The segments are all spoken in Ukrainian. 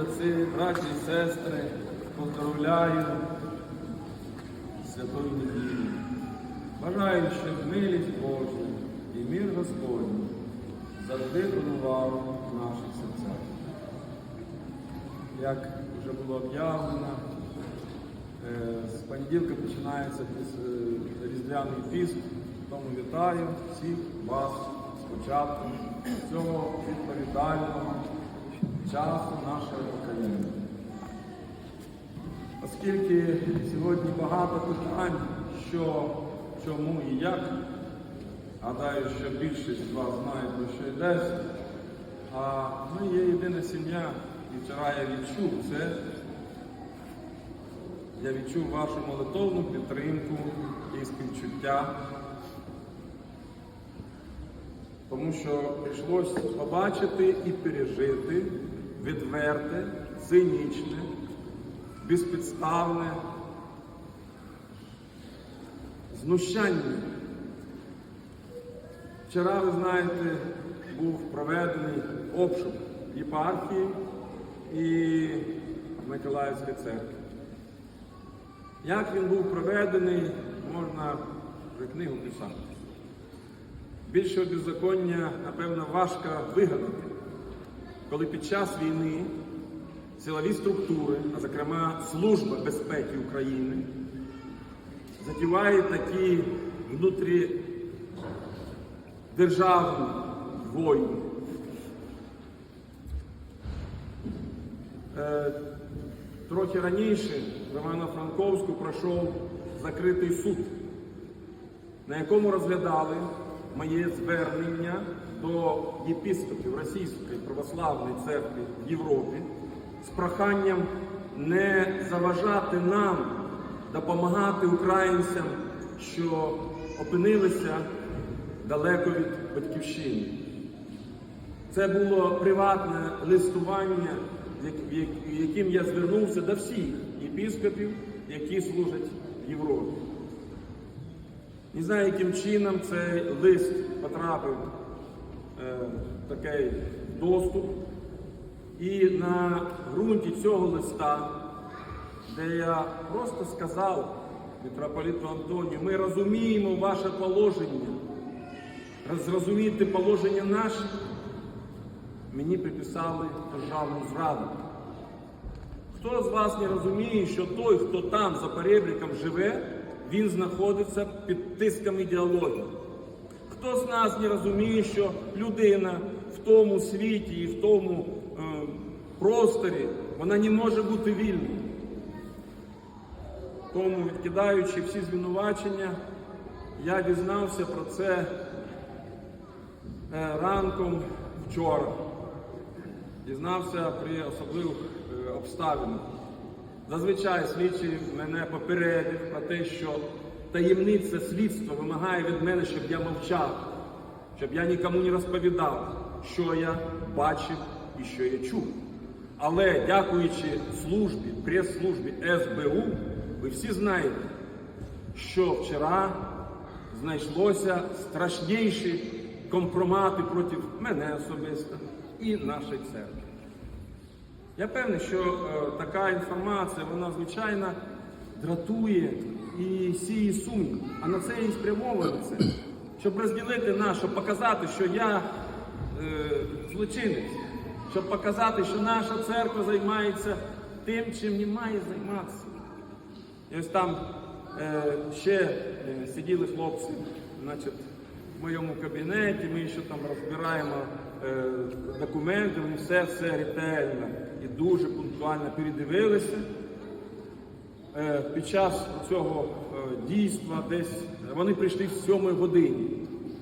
отці, браті і сестри, поздравляю з святою неділею. Бажаю, щоб милість Божа і мир Господній завжди панував в наших серцях. Як вже було об'явлено, е, з понеділка починається е, різдвяний піст, тому вітаю всіх вас з початком цього відповідального часу нашого покоління. Оскільки сьогодні багато питань, що, чому і як, гадаю, що більшість з вас знає, про що йдеться, а ми є єдина сім'я, і вчора я відчув це. Я відчув вашу молитовну підтримку і співчуття, тому що прийшлося побачити і пережити відверте, цинічне, безпідставне знущання. Вчора, ви знаєте, був проведений обшук єпархії і Миколаївської церкви. Як він був проведений, можна вже книгу писати. Більшого беззаконня, напевно, важко вигадати, коли під час війни силові структури, а зокрема Служба безпеки України, затіває такі внутрідержавні війни. Е, Трохи раніше в Івано-Франковську пройшов закритий суд, на якому розглядали моє звернення до єпископів Російської православної церкви в Європі з проханням не заважати нам допомагати українцям, що опинилися далеко від батьківщини. Це було приватне листування, як- як- яким я звернувся до всіх єпископів, які служать в Європі. Не знаю, яким чином цей лист потрапив е, такий доступ. І на ґрунті цього листа, де я просто сказав митрополіту Антонію, ми розуміємо ваше положення, зрозуміти положення наше, мені приписали державну зраду. Хто з вас не розуміє, що той, хто там за перебріком живе, він знаходиться під тиском ідеології? Хто з нас не розуміє, що людина в тому світі і в тому е, просторі вона не може бути вільною? Тому, відкидаючи всі звинувачення, я дізнався про це е, ранком вчора. Дізнався при особливих е, обставинах. Зазвичай слідчий мене попередив про те, що таємниця слідства вимагає від мене, щоб я мовчав, щоб я нікому не розповідав, що я бачив і що я чув. Але дякуючи службі, прес-службі СБУ, ви всі знаєте, що вчора знайшлося страшніші компромати проти мене особисто і нашої церкви. Я певний, що е, така інформація, вона звичайно дратує і сіє сумнів. А на це і спрямовано це, щоб розділити нас, щоб показати, що я е, злочинець, щоб показати, що наша церква займається тим, чим не має займатися. І ось там е, ще е, сиділи хлопці, значить, в моєму кабінеті, ми ще там розбираємо е, документи, все все ретельно і дуже пунктуально передивилися. Е, під час цього е, дійства десь вони прийшли в сьомій годині.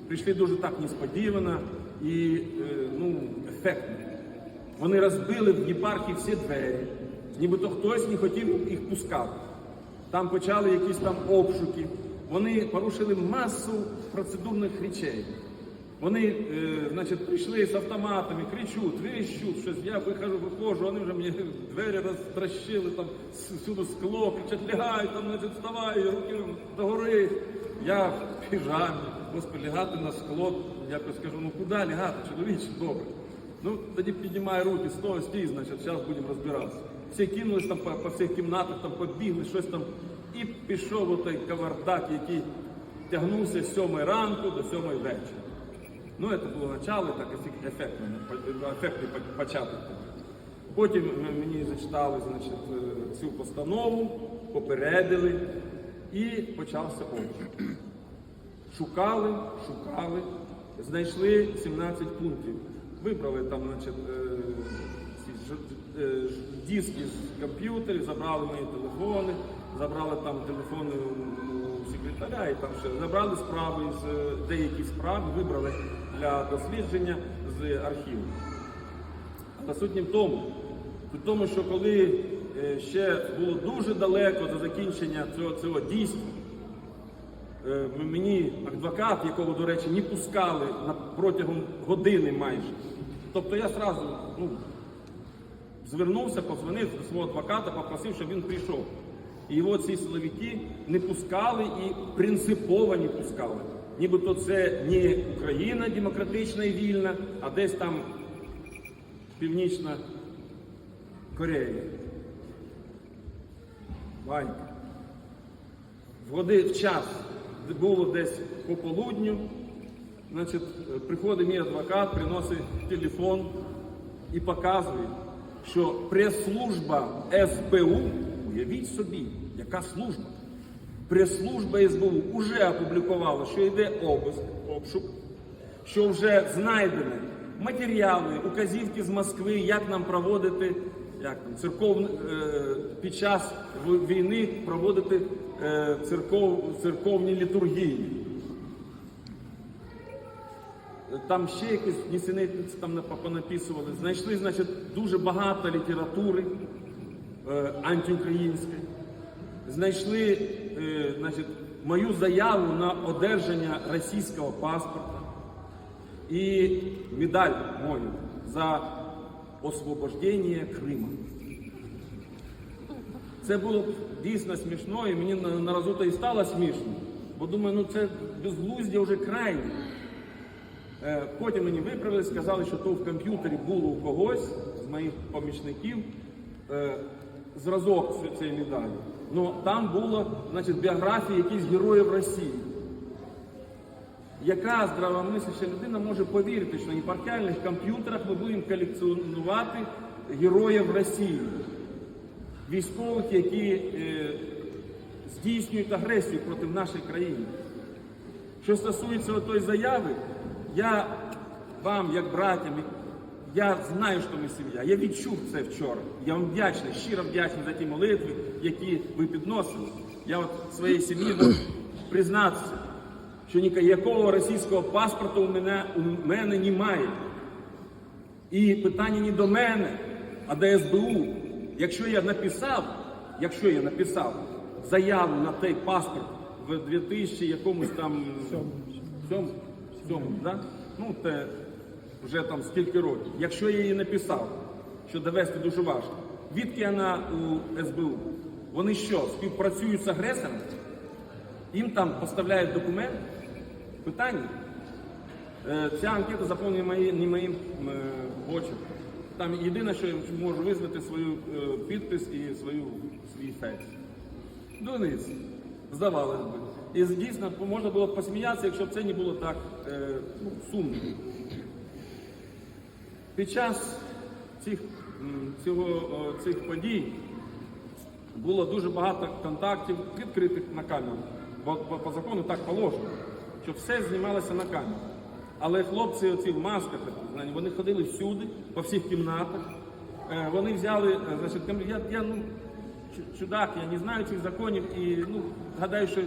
Прийшли дуже так несподівано і е, ну, ефектно. Вони розбили в єпархії всі двері, нібито хтось не хотів їх пускати. Там почали якісь там обшуки. Вони порушили масу процедурних речей. Вони, е, значить, прийшли з автоматами, кричуть, вищуть, щось. Я вихожу, виходжу, вони вже мені двері розтращили, там всюди скло, кричать, лягай, там, значить, вставай, руки догори. Я в піжамі, господи, лягати на скло. Якось кажу, ну куди лягати, чоловіче, добре. Ну, тоді піднімає руки, стой, стій, значить, зараз будемо розбиратися. Всі кинулись там по, по всіх кімнатах, там побігли, щось там. І пішов отой кавардак, який тягнувся з сьомої ранку до сьомої вечора. Ну, це було начало, так ефек- ефектно, ефектний початок. Потім мені зачитали значить, цю постанову, попередили і почався обшук. Шукали, шукали, знайшли 17 пунктів. Вибрали там, значить, е, ці е, диски з комп'ютерів, забрали мої телефони, забрали там телефони у у секретаря і там ще забрали справи з е, деякі справи, вибрали для дослідження з архіву. Але в тому. В тому, що коли е, ще було дуже далеко до закінчення цього, цього дійства, Е, мені адвокат, якого, до речі, не пускали протягом години майже. Тобто я сразу ну, звернувся, позвонив до свого адвоката, попросив, щоб він прийшов. І його ці силовики не пускали і принципово не пускали. Нібито це не Україна демократична і вільна, а десь там Північна Корея. Ванька. В годи в час було десь по полудню, значить, приходить мій адвокат, приносить телефон і показує, що прес-служба СБУ, уявіть собі, яка служба, прес-служба СБУ вже опублікувала, що йде обиск, обшук, що вже знайдені матеріали, указівки з Москви, як нам проводити як там, церков, е, під час війни проводити церков, церковні літургії. Там ще якісь нісенітниці там понаписували. Знайшли, значить, дуже багато літератури е, антиукраїнської. Знайшли е, значить, мою заяву на одержання російського паспорта і медаль мою за освобождення Криму. Це було дійсно смішно, і мені на, на то і стало смішно. Бо думаю, ну це безглуздя вже крайне. Потім мені виправили, сказали, що то в комп'ютері було у когось з моїх помічників е, зразок цієї медалі. Ну там було значить, біографія якихось героїв Росії. Яка здравомисляща людина може повірити, що на єпархіальних комп'ютерах ми будемо колекціонувати героїв Росії, військових, які е, здійснюють агресію проти нашої країни. Що стосується тої заяви, я вам, як братям, я знаю, що ми сім'я. Я відчув це вчора. Я вам вдячний, щиро вдячний за ті молитви, які ви підносили. Я от своїй сім'ї можу признатися, що ніякого російського паспорту у мене, у мене немає. І питання не до мене, а до СБУ. Якщо я написав, якщо я написав заяву на той паспорт в 2000 якомусь там сьомому, сьомому, да? ну це вже там скільки років. Якщо я її написав, що довести дуже важко, відки вона у СБУ? Вони що, співпрацюють з агресором? Їм там поставляють документ? Питання? Е, Ця анкета заповнена не моїм е, почерком. Там єдине, що я можу визнати свою е, підпис і свою, свій фейс. Дурниці. Здавалось би. І дійсно можна було б посміятися, якщо б це не було так ну, сумно. Під час цих, цього, цих подій було дуже багато контактів, відкритих на камеру. Бо по, по закону так положено, щоб все знімалося на камеру. Але хлопці оці в масках, вони ходили всюди, по всіх кімнатах. Е, Вони взяли, е, значить, я, я ну, чудак, я не знаю цих законів і ну, гадаю, що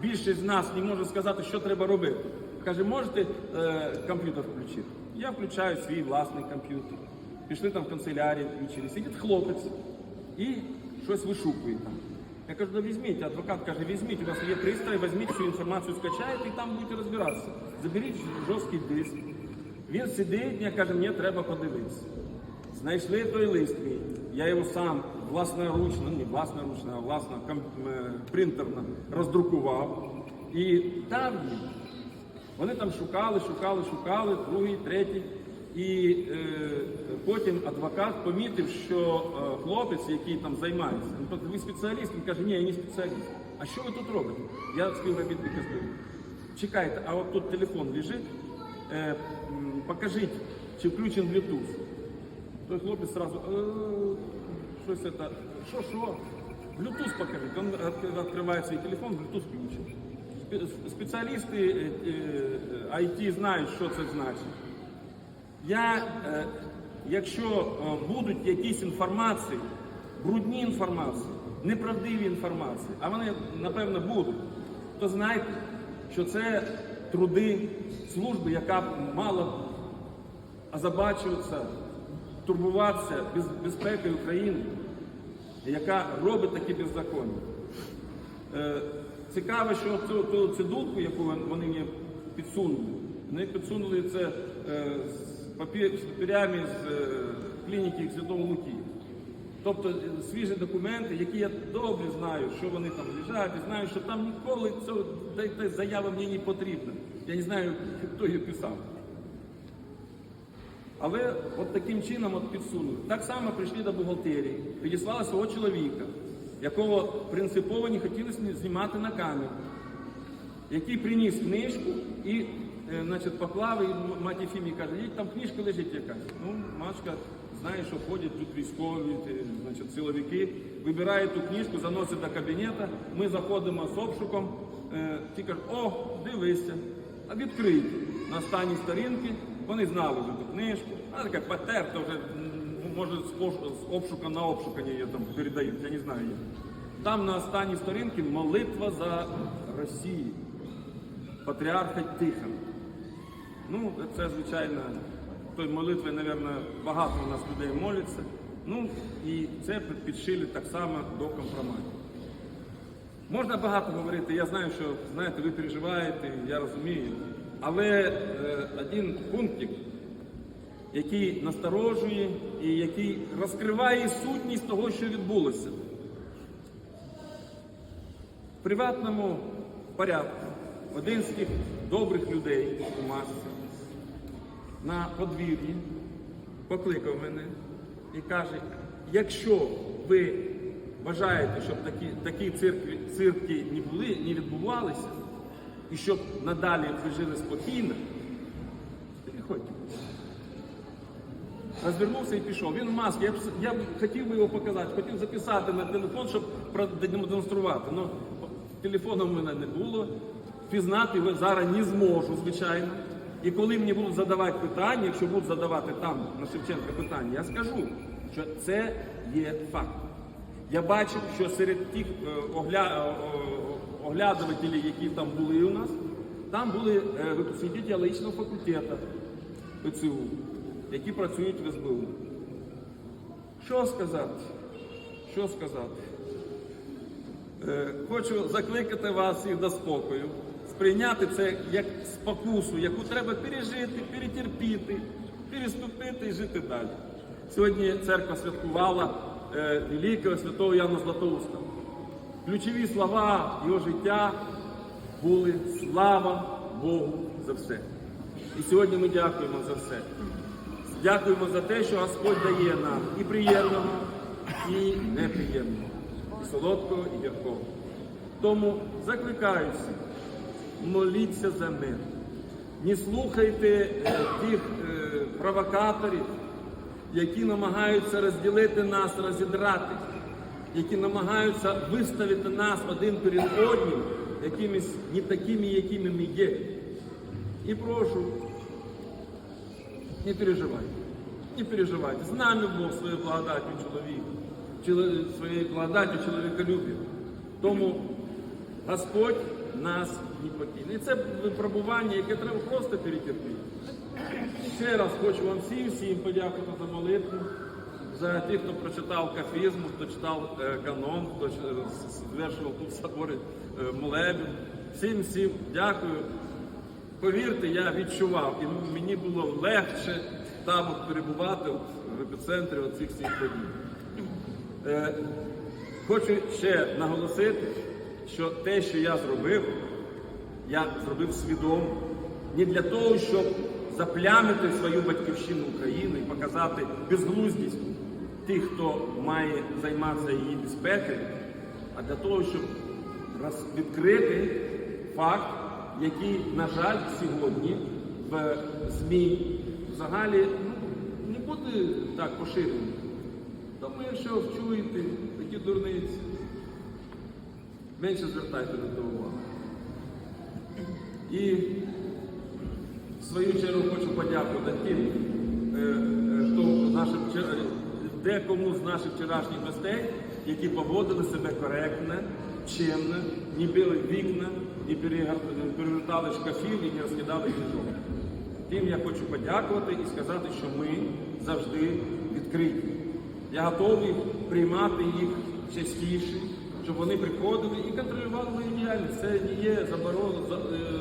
більшість з нас не може сказати, що треба робити. Каже, можете е, комп'ютер включити? Я включаю свій власний комп'ютер. Пішли там в канцелярію, включили. Сидить хлопець і щось вишукує там. Я кажу, да візьміть, адвокат каже, візьміть, у вас є пристрій, візьміть всю інформацію, скачаєте і там будете розбиратися. Заберіть жорсткий диск. Він сидить, я каже, мені треба подивитися. Знайшли той лист мій. Я його сам власноручно, ну не власноручно, а власно ком- е, принтерно роздрукував і дав їм. Вони там шукали, шукали, шукали, другий, третій. І е, потім адвокат помітив, що е, хлопець, який там займається, він каже, ви спеціаліст? Він каже, ні, я не спеціаліст. А що ви тут робите? Я співробітник СБУ. Чекайте, а от тут телефон лежить, е, покажіть, чи включен Bluetooth. Той хлопець сразу, «Е, щось це, що, що? Bluetooth покажіть. Він відк- відкриває свій телефон, Bluetooth включений. Спе- Спеціалісти е, е, IT знають, що це значить. Я, е, якщо е, будуть якісь інформації, брудні інформації, неправдиві інформації, а вони напевно будуть, то знайте, що це труди служби, яка мала озабачуватися, турбуватися безпекою України, яка робить такі беззаконня. Цікаво, що цю, ту цидулку, яку вони мені підсунули, вони підсунули це е, з, папір, з папірями з е, клініки Святого Луки. Тобто е, свіжі документи, які я добре знаю, що вони там лежать, і знаю, що там ніколи та заява мені не потрібна. Я не знаю, хто її писав. Але от таким чином от підсунули. Так само прийшли до бухгалтерії, підіслали свого чоловіка, якого принципово не хотіли знімати на камеру, який приніс книжку і е, значить, поклав, і м- мать Ефімі каже, їдь там книжка лежить якась. Ну, Машка знає, що ходять тут військові, значить, силовики, вибирає ту книжку, заносить до кабінету, ми заходимо з обшуком, е, ті кажуть, о, дивися, а відкрийте. На останній сторінці вони знали вже ту книжку, вона така потерта вже, м, може з обшука на обшукання її там передають, я не знаю. Там на останній сторінці молитва за Росію, патріарха Тихона. Ну, це, звичайно, той молитви, мабуть, багато у нас людей моляться. Ну, і це підшили так само до компроматів. Можна багато говорити, я знаю, що знаєте, ви переживаєте, я розумію. Але е, один пунктик, який насторожує і який розкриває сутність того, що відбулося. В приватному порядку один з тих добрих людей у масці на подвір'ї покликав мене і каже: якщо ви бажаєте, щоб такі, такі цирки, цирки не були, не відбувалися, і щоб надалі ви жили спокійно, Розвернувся і пішов. Він в масці. Я б, я б хотів би його показати, хотів записати на телефон, щоб продемонструвати. Но телефону в мене не було. Пізнати його зараз не зможу, звичайно. І коли мені будуть задавати питання, якщо будуть задавати там на Шевченка питання, я скажу, що це є факт. Я бачив, що серед тих е, огля... е, оглядувателів, які там були у нас, там були е, випускники теологічного факультету ПЦУ, які працюють в СБУ. Що сказати? Що сказати? Е, Хочу закликати вас всіх до спокою, сприйняти це як спокусу, яку треба пережити, перетерпіти, переступити і жити далі. Сьогодні церква святкувала е, великого святого Яна Златоуста. Ключові слова його життя були слава Богу за все. І сьогодні ми дякуємо за все. Дякуємо за те, що Господь дає нам і приємного, і неприємного, і солодкого, і гіркого. Тому закликаю всіх, моліться за мир. Не слухайте е, тих е, провокаторів, які намагаються розділити нас, розідрати, які намагаються виставити нас один перед одним, якимись не такими, якими ми є. І прошу, не переживайте. Не переживайте. З нами Бог своєю благодаттю чоловік, чоло- своєю благодаттю чоловіколюбів. Тому Господь нас не покине. І це випробування, яке треба просто перетерпіти. Ще раз хочу вам всім всім подякувати за молитву, за тих, хто прочитав кафізм, хто читав е, канон, хто е, звершував тут в соборі е, молебен. Всім всім дякую. Повірте, я відчував, і мені було легше там перебувати в епіцентрі цих всіх подій. Е, хочу ще наголосити, що те, що я зробив, я зробив свідомо. Не для того, щоб заплямити свою батьківщину України і показати безглуздість тих, хто має займатися її безпекою, а для того, щоб відкрити факт, який, на жаль, сьогодні в ЗМІ взагалі ну, не буде так поширений. Тому, якщо вчуєте такі дурниці, менше звертайте на це увагу. І в свою чергу хочу подякувати тим, е, е, хто нашим декому з наших вчорашніх гостей, які поводили себе коректно, чемно, не били вікна, не перевертали шкафів і не розкидали книжок. Тим я хочу подякувати і сказати, що ми завжди відкриті. Я готовий приймати їх частіше, щоб вони приходили і контролювали мою діяльність. Це не є е,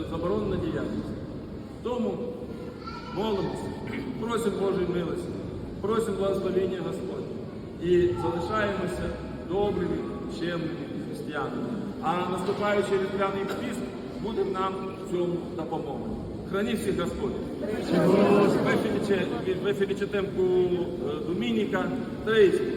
заборонена діяльність. Тому молимося, просимо Божої милості, просимо благословення Господь. І залишаємося добрими, чемними християнами. А наступаючий різдвяний піст буде нам в цьому допомогою. Храни всіх Господь. Ви Філіче- ви Філічетенку е, Домініка, Троїцький.